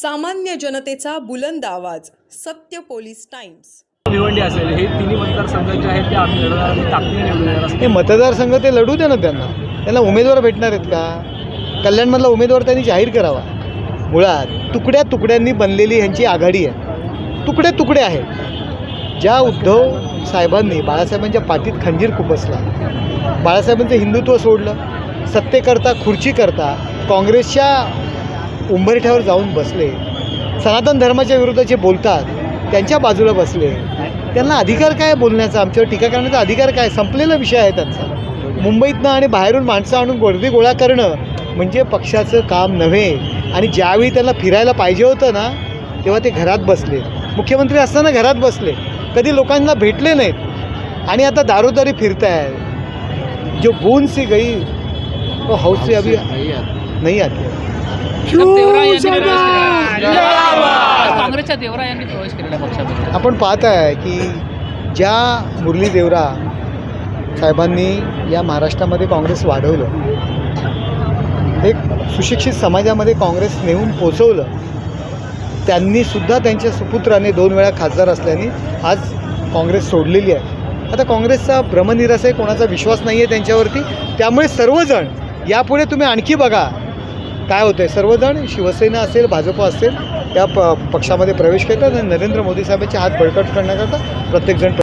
सामान्य जनतेचा बुलंद आवाज सत्य पोलीस टाइम्स. भिवंडी असेल हे तिन्ही मतदारसंघ जे आहेत ते आम्ही लढवणार आम्ही ताकदीने निवडून येणार असं हे मतदारसंघ ते लढू द्या ना त्यांना. त्यांना उमेदवार भेटणार आहेत का? कल्याणमधला उमेदवार त्यांनी जाहीर करावा. मुळात तुकड्या तुकड्यांनी बनलेली ह्यांची आघाडी आहे. तुकडे तुकडे आहेत. ज्या उद्धव साहेबांनी बाळासाहेबांच्या पाठीत खंजीर खुपसला बाळासाहेबांचं हिंदुत्व सोडलं सत्तेकरता खुर्चीकरता काँग्रेसच्या उंबरठ्यावर जाऊन बसले. सनातन धर्माच्या विरोधाचे बोलतात त्यांच्या बाजूला बसले. त्यांना अधिकार काय बोलण्याचा? आमच्यावर टीका करण्याचा अधिकार काय? संपलेला विषय आहे त्यांचा. मुंबईतनं आणि बाहेरून माणसं आणून गर्दी गोळा करणं म्हणजे पक्षाचं काम नव्हे. आणि ज्यावेळी त्यांना फिरायला पाहिजे होतं ना तेव्हा ते घरात बसले. मुख्यमंत्री असताना घरात बसले. कधी लोकांना भेटले नाहीत. आणि आता दारोदारी फिरताय. जो गुण सी गई तो हौस से अभी नहीं आती काँग्रेसच्या देवरा यांनी प्रवेश केलेला पक्षामध्ये. आपण पाहत आहे की ज्या मुरली देवरा साहेबांनी या महाराष्ट्रामध्ये काँग्रेस वाढवलं एक सुशिक्षित समाजामध्ये काँग्रेस नेऊन पोचवलं त्यांनी सुद्धा त्यांच्या सुपुत्राने दोन वेळा खासदार असल्याने आज काँग्रेस सोडलेली आहे. आता काँग्रेसचा भ्रमनिरास आहे कोणाचा विश्वास नाही आहे त्यांच्यावरती त्यामुळे सर्वजण यापुढे तुम्ही आणखी बघा काय होतं आहे सर्वजण शिवसेना असेल भाजप असेल त्या प पक्षामध्ये प्रवेश करतात आणि नरेंद्र मोदी साहेबांचे हात बळकट करण्याकरता प्रत्येकजण